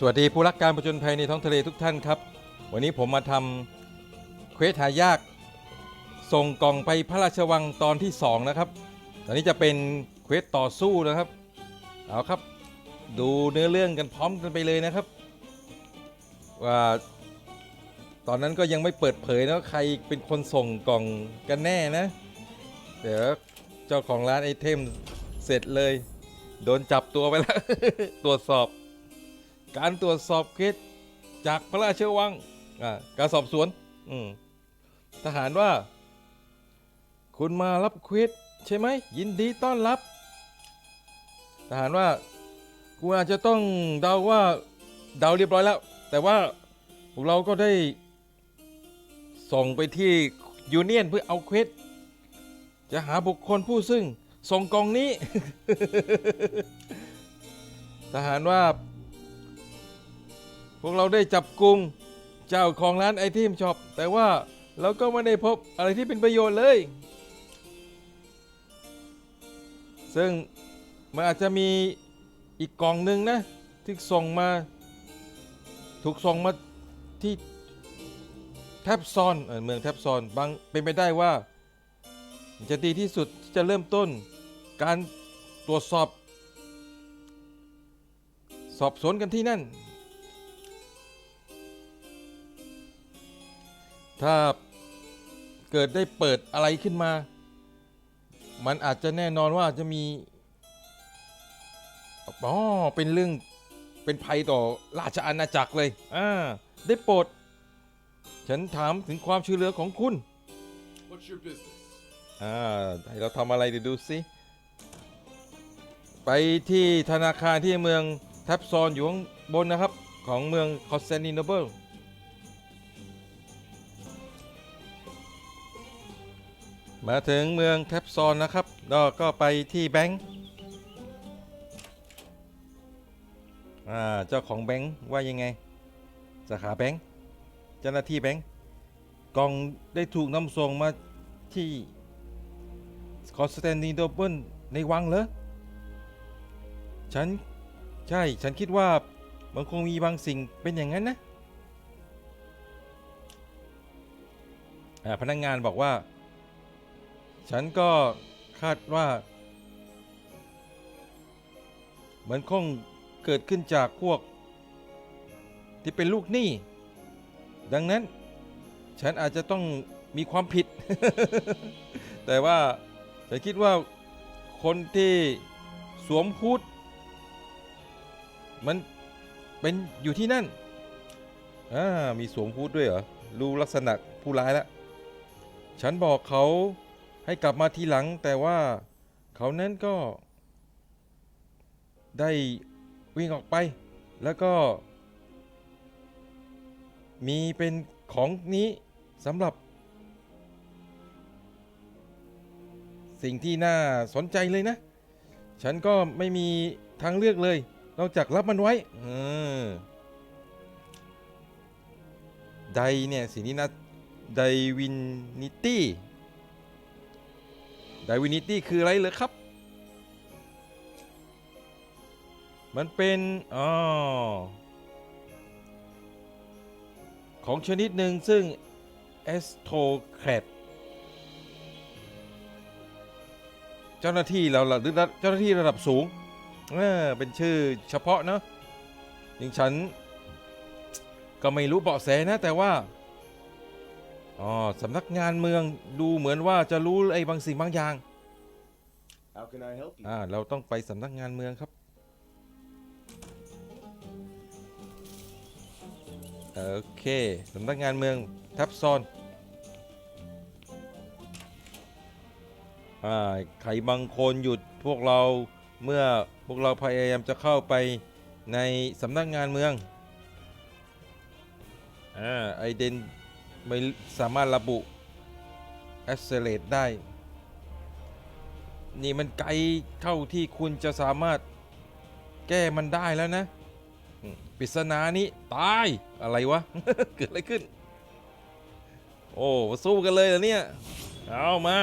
สวัสดีผู้รักการผจญภัยในท้องทะเลทุกท่านครับ วันนี้ผมมาทำเควสหายากส่งกล่องไปพระราชวังตอนที่ 2 นะครับ ตอนนี้จะเป็นเควสต่อสู้นะครับ เอาครับ ดูเนื้อเรื่องกันพร้อมกันไปเลยนะครับ ว่าตอนนั้นก็ยังไม่เปิดเผยนะใครเป็นคนส่งกล่องกันแน่นะ เดี๋ยวเจ้าของร้านไอเทมเสร็จเลย โดนจับตัวไปแล้ว ตรวจสอบ การตรวจสอบเคสจากพระราชวังการสอบสวนทหารว่า คุณมารับเควสใช่ไหม ยินดีต้อนรับ ทหารว่าคุณอาจจะต้องเดาว่าเดาเรียบร้อยแล้ว แต่ว่าพวกเราก็ได้ ส่งไปที่ยูเนียนเพื่อเอาเควสจะหาบุคคลผู้ซึ่งส่งกล่องนี้ ทหารว่า พวกเราได้จับกลุ่มเจ้าของร้านไอเทมช็อปแต่ว่าเราก็ไม่ได้พบอะไรที่เป็นประโยชน์เลย ซึ่งมันอาจจะมีอีกกล่องหนึ่งนะ ที่ส่งมา ถูกส่งมาที่แทบซอนเออเมืองแทบซอนบางเป็นไปได้ว่า จะดีที่สุดที่จะเริ่มต้นการตรวจสอบ สอบสวนกันที่นั่น ถ้าเกิดได้เปิดอะไรขึ้นมา มันอาจจะแน่นอนว่าจะมีอ๋อเป็นเรื่องเป็นภัยต่อราชอาณาจักรเลยอ่าได้โปรด ฉันถามถึงความช่วยเหลือของคุณ What's your business? อ่าให้เราทำอะไรเดี๋ยวดูสิ ไปที่ธนาคารที่เมืองแทบซอนอยู่ข้างบนนะครับ ของเมืองคอสเซนิโนเบิล มาถึงเมืองแทบซอนนะครับแล้วก็ไปที่แบงค์อ่าเจ้าของแบงค์ว่ายังไง สาขาแบงค์เจ้าหน้าที่แบงค์กล่องได้ถูกนำส่งมาที่คอสแตนติโนเปิลในวังเหรอ ฉัน ใช่ ฉันคิดว่ามันคงมีบางสิ่งเป็นอย่างนั้นนะพนักงงานบอกว่า ฉันก็คาดว่ามันคงเกิดขึ้นจากพวก ที่เป็นลูกหนี้ ดังนั้น ฉันอาจจะต้องมีความผิด แต่ว่าฉันคิดว่าคนที่สวมฮูดมันเป็นอยู่ที่นั่น อ่า มีสวมฮูดด้วยเหรอ รู้ลักษณะผู้ร้ายแล้ว ฉันบอกเขา ให้กลับมาทีหลังแต่ว่าเขานั้นก็ ได้วิ่งออกไป แล้วก็ มีเป็นของนี้สำหรับ สิ่งที่น่าสนใจเลยนะ ฉันก็ไม่มีทางเลือกเลย นอกจากรับมันไว้ไดเนี่ยสิ่งนี้นะไดวินิตี้ ไดวินิตี้คืออะไรเหรอครับ มันเป็นอ๋อของชนิดหนึ่งซึ่งเอสโทแครดเจ้าหน้าที่เราหรือเจ้าหน้าที่ระดับสูงเออเป็นชื่อเฉพาะเนาะอย่างฉันก็ไม่รู้เบาะแสนะแต่ว่า อ๋อสำนักงานเมืองดูเหมือนว่าจะรู้ไอ้บางสิ่งบางอย่าง How can I help you? อ่าเราต้องไปสำนักงานเมืองครับ โอเคสำนักงานเมืองทับซอนอ่าใครบางคนหยุดพวกเราเมื่อพวกเราพยายามจะเข้าไปในสำนักงานเมืองอ่าไอเดน ไม่สามารถระบุ accelerate ได้ นี่มันไกลเข้าที่คุณจะสามารถแก้มันได้แล้วนะปริศนานี้ตายอะไรวะ เกิดอะไรขึ้น โอ้สู้กันเลยเหรอเนี่ย เอามา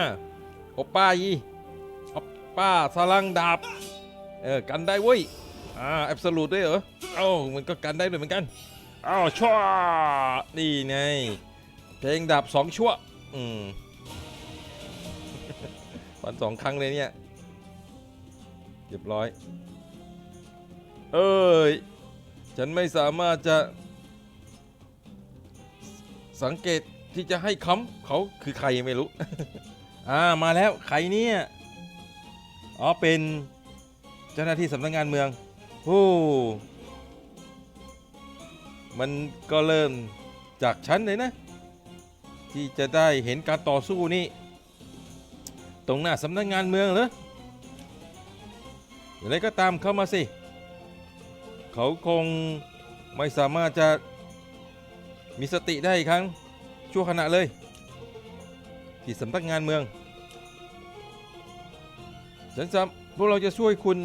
โอป้ายีโอป้าสลังดาบ เออ กันได้เว้ย อ่าแอบสูตด้วยเหรอ เอ้ามันก็กันได้ด้วยเหมือนกัน เอ้าชั่วนี่ไง เพลงดับสองชั่ว อืมวันสองครั้งเลยเนี่ยเรียบร้อย เอ้ย ฉันไม่สามารถจะ สังเกตที่จะให้คำเขาคือใครไม่รู้ อ่ามาแล้วใครเนี่ย อ๋อ เป็นเจ้าหน้าที่สำนักงานเมืองโอ้มันก็เริ่มจากฉันเลยนะ ที่จะได้เห็นการต่อสู้นี่ตรงหน้าสำนักงานเมืองเหรออะไรก็ตามเข้ามาสิ เขาคงไม่สามารถจะมีสติได้อีกครั้ง ชั่วขณะเลย ที่สำนักงานเมืองฉันจะพวกเราจะช่วยคุณ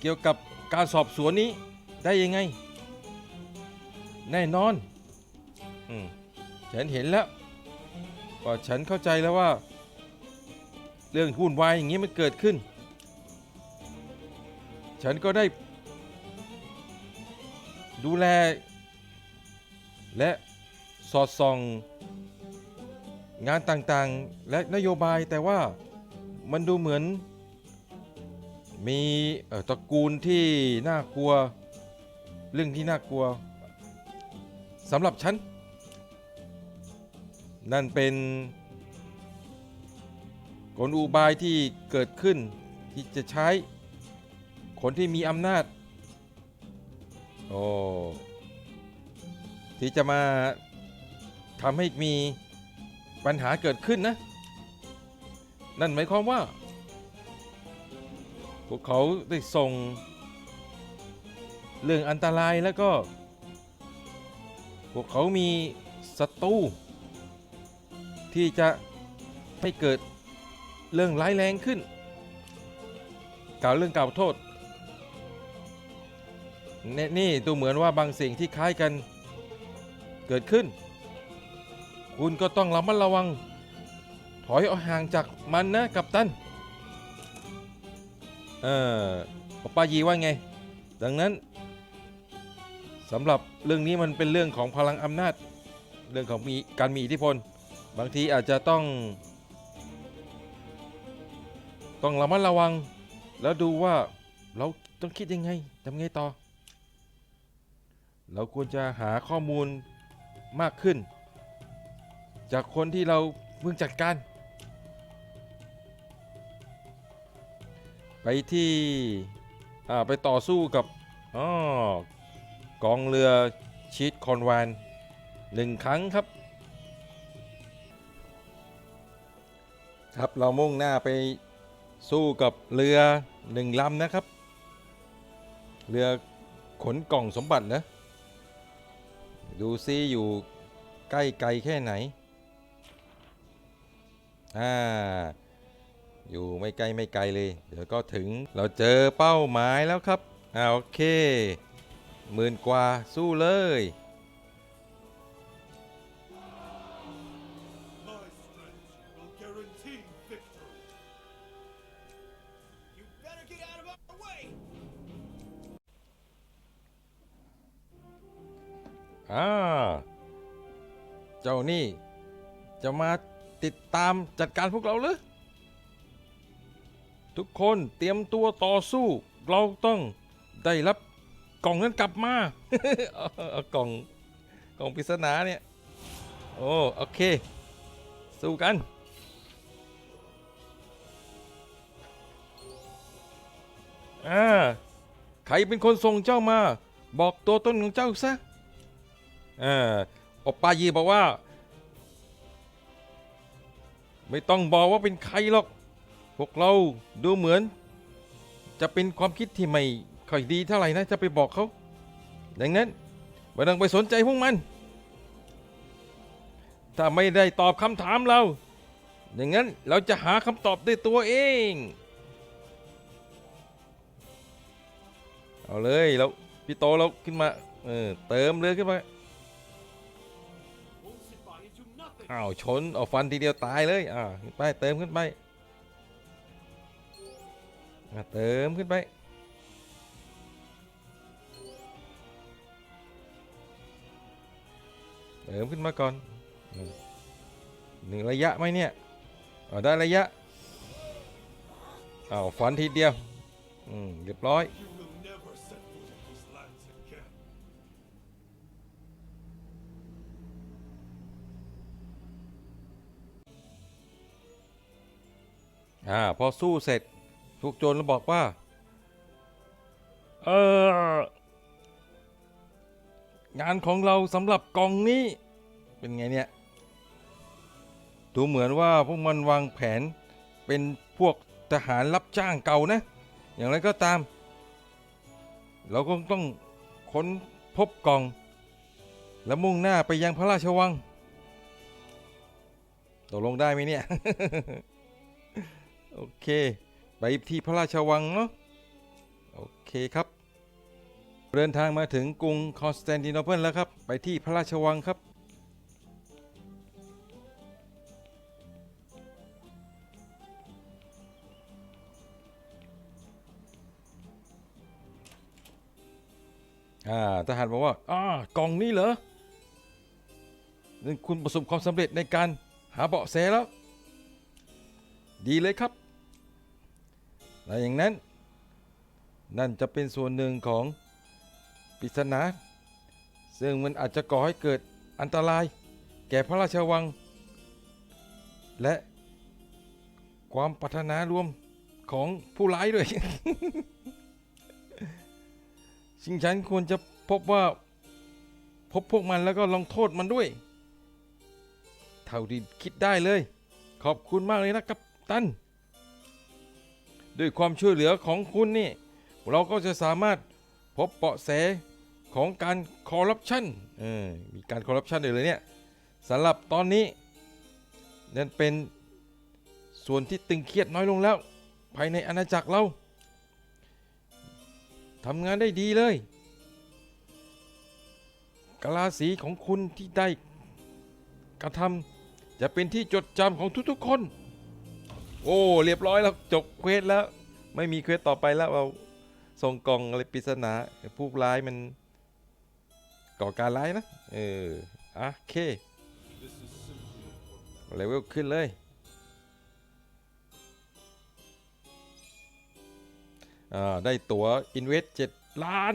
เกี่ยวกับการสอบสวนนี้ได้ยังไง แน่นอน อืม ฉันเห็นแล้ว ว่าฉันเข้าใจแล้วว่า เรื่องวุ่นวายอย่างนี้มันเกิดขึ้น ฉันก็ได้ ดูแล และสอดส่อง งานต่างๆและนโยบายแต่ว่ามันดูเหมือน มีตระกูลที่น่ากลัว เรื่องที่น่ากลัวสำหรับฉัน นั่นเป็น กลอุบายที่เกิดขึ้นที่จะใช้ คนที่มีอำนาจ โอ้ ที่จะมาทำให้มีปัญหาเกิดขึ้นนะ นั่นหมายความว่า พวกเขาได้ส่ง เรื่องอันตรายแล้วก็ พวกเขามีศัตรู ที่จะให้เกิดเรื่องร้ายแรงขึ้น กล่าวเรื่องกล่าวโทษนนี่ดูเหมือนว่าบางสิ่งที่คล้ายกันเกิดขึ้น คุณก็ต้องระมัดระวัง ถอยออกห่างจากมันนะกัปตัน เออป้ายีว่าไง ดังนั้นสำหรับเรื่องนี้มันเป็นเรื่องของพลังอำนาจ เรื่องของมีการมีอิทธิพล บางทีอาจจะต้อง ต้องระมัดระวัง แล้วดูว่าเราต้องคิดยังไงทำไงต่อ เราควรจะหาข้อมูลมากขึ้น จากคนที่เราเพิ่งจัดการ ไปที่ไปต่อสู้กับอ๋อกองเรือชีตคอนวานหนึ่งครั้งครับ ครับเรามุ่งหน้าไปสู้กับเรือหนึ่งลำนะครับ เรือขนกล่องสมบัตินะดูซิอยู่ใกล้ไกลแค่ไหนอ่าอยู่ไม่ไกล้ไม่ไกลเลย เดี๋ยวก็ถึงเราเจอเป้าหมายแล้วครับอ่าโอเคหมื่นกว่าสู้เลย อ่า เจ้านี่ จะมาติดตามจัดการพวกเราหรือทุกคนเตรียมตัวต่อสู้ เราต้องได้รับกล่องนั้นกลับมา เอาเอากล่องกล่องปริศนาเนี่ย โอ้โอเค สู้กัน อ่า ใครเป็นคนส่งเจ้ามา บอกตัวตนของเจ้าซะ เออโอปปายีบอกว่า ไม่ต้องบอกว่าเป็นใครหรอก พวกเราดูเหมือน จะเป็นความคิดที่ไม่ค่อยดีเท่าไหร่นะจะไปบอกเขาดังนั้นไม่ต้องไปสนใจพวกมัน ถ้าไม่ได้ตอบคำถามเราอย่างนั้นเราจะหาคำตอบด้วยตัวเอง เอาเลยแล้วพี่โตเราขึ้นมา เออเติมเรือขึ้นมา อ้าวชนเอาฟันทีเดียวตายเลยอ่าขึ้นไปเติมขึ้นไปเติมขึ้นไปเติมขึ้นมาก่อนหนึ่งระยะไหมเนี่ยได้ระยะเอาฟันทีเดียว อืมเรียบร้อย อ่าพอสู้เสร็จทุกโจรแล้วบอกว่า เอองานของเราสำหรับกองนี้ เป็นไงเนี่ย ดูเหมือนว่าพวกมันวางแผนเป็นพวกทหารรับจ้างเก่านะ อย่างไรก็ตาม เราก็ต้องค้นพบกล่อง และมุ่งหน้าไปยังพระราชวังตกลงได้ไหมเนี่ย โอเค ไปที่พระราชวังเนาะโอเคครับ เดินทางมาถึงกรุงคอนสแตนติโนเปิลแล้วครับ ไปที่พระราชวังครับ อ่าทหารบอกว่าอ่ากล่องนี้เหรอคุณประสบความสำเร็จในการหาเบาะแสแล้ว ดีเลยครับ และอย่างนั้น นั่นจะเป็นส่วนหนึ่งของปริศนา ซึ่งมันอาจจะก่อให้เกิดอันตราย แก่พระราชวัง และความปรารถนารวมของผู้ร้ายด้วย ชิงฉันควรจะพบว่าพบพวกมันแล้วก็ลงโทษมันด้วย เท่าที่คิดได้เลย ขอบคุณมากเลยนะกัปตัน ด้วยความช่วยเหลือของคุณนี่ เราก็จะสามารถพบเบาะแสของการคอร์รัปชันมีการคอร์รัปชันเลยเลยเนี่ยสำหรับตอนนี้นั่นเป็นส่วนที่ตึงเครียดน้อยลงแล้ว ภายในอาณาจักรเราทำงานได้ดีเลยกลาสีของคุณที่ได้กระทำจะเป็นที่จดจำของทุกๆคน โอ้เรียบร้อยแล้วจบเควสแล้ว ไม่มีเควสต่อไปแล้วเราส่งกล่องอะไรปริศนาผู้ร้ายมันก่อการร้ายนะ เอออะโอเคเลเวลขึ้นเลย อ่า ได้ตั๋ว Invest 7ล้าน